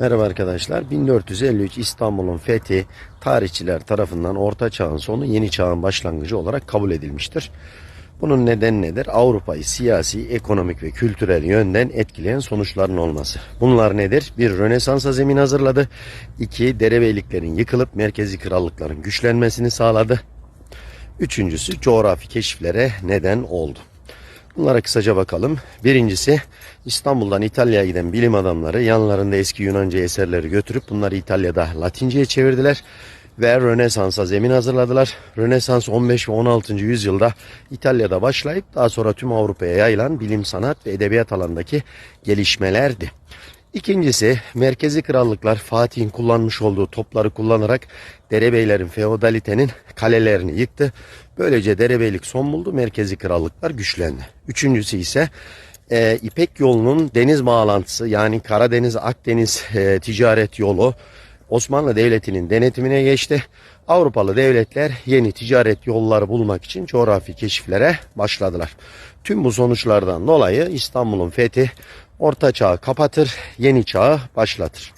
Merhaba arkadaşlar. 1453 İstanbul'un fethi tarihçiler tarafından Orta Çağ'ın sonu Yeni Çağ'ın başlangıcı olarak kabul edilmiştir. Bunun nedeni nedir? Avrupa'yı siyasi, ekonomik ve kültürel yönden etkileyen sonuçların olması. Bunlar nedir? Bir Rönesans'a zemin hazırladı. İki, derebeyliklerin yıkılıp merkezi krallıkların güçlenmesini sağladı. Üçüncüsü coğrafi keşiflere neden oldu. Bunlara kısaca bakalım. Birincisi İstanbul'dan İtalya'ya giden bilim adamları yanlarında eski Yunanca eserleri götürüp bunları İtalya'da Latince'ye çevirdiler ve Rönesans'a zemin hazırladılar. Rönesans 15 ve 16. yüzyılda İtalya'da başlayıp daha sonra tüm Avrupa'ya yayılan bilim, sanat ve edebiyat alanındaki gelişmelerdi. İkincisi merkezi krallıklar Fatih'in kullanmış olduğu topları kullanarak derebeylerin feodalitenin kalelerini yıktı. Böylece derebeylik son buldu merkezi krallıklar güçlendi. Üçüncüsü ise e, İpek yolunun deniz bağlantısı yani Karadeniz Akdeniz e, ticaret yolu Osmanlı Devleti'nin denetimine geçti. Avrupalı devletler yeni ticaret yolları bulmak için coğrafi keşiflere başladılar. Tüm bu sonuçlardan dolayı İstanbul'un fethi Orta Çağ'ı kapatır, yeni çağı başlatır.